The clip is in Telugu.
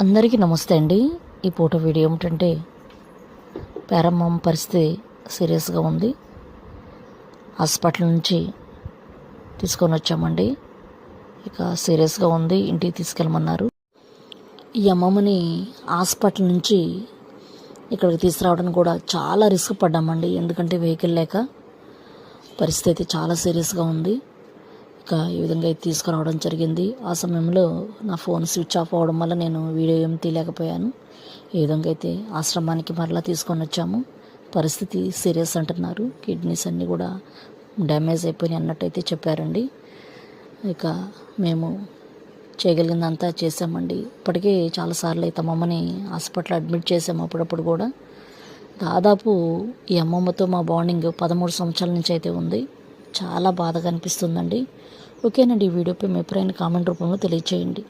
అందరికీ నమస్తే అండి. ఈ పూట వీడియో ఏమిటంటే పేరమ్మమ్మ పరిస్థితి సీరియస్గా ఉంది. హాస్పిటల్ నుంచి తీసుకొని వచ్చామండి. ఇక సీరియస్గా ఉంది ఇంటికి తీసుకెళ్ళమన్నారు. ఈ అమ్మమ్మని హాస్పిటల్ నుంచి ఇక్కడికి తీసుకురావడానికి కూడా చాలా రిస్క్ పడ్డామండి. ఎందుకంటే వెహికల్ లేక పరిస్థితి అయితే చాలా సీరియస్గా ఉంది. ఇక ఈ విధంగా అయితే తీసుకురావడం జరిగింది. ఆ సమయంలో నా ఫోన్ స్విచ్ ఆఫ్ అవ్వడం వల్ల నేను వీడియో ఏం తీయలేకపోయాను. ఈ విధంగా అయితే ఆశ్రమానికి మరలా తీసుకొని వచ్చాము. పరిస్థితి సీరియస్ అంటున్నారు. కిడ్నీస్ అన్నీ కూడా డ్యామేజ్ అయిపోయినాయి అన్నట్టయితే చెప్పారండి. ఇక మేము చేయగలిగిందంతా చేసామండి ఇప్పటికే చాలాసార్లు అయితే అమ్మమ్మని హాస్పిటల్ అడ్మిట్ చేసాము అప్పుడప్పుడు కూడా. దాదాపు ఈ అమ్మమ్మతో మా బాండింగ్ పదమూడు సంవత్సరాల నుంచి అయితే ఉంది. చాలా బాధగా అనిపిస్తుందండి. ఓకేనండి ఈ వీడియోపై మీ అభిప్రాయాన్ని కామెంట్ రూపంలో తెలియచేయండి.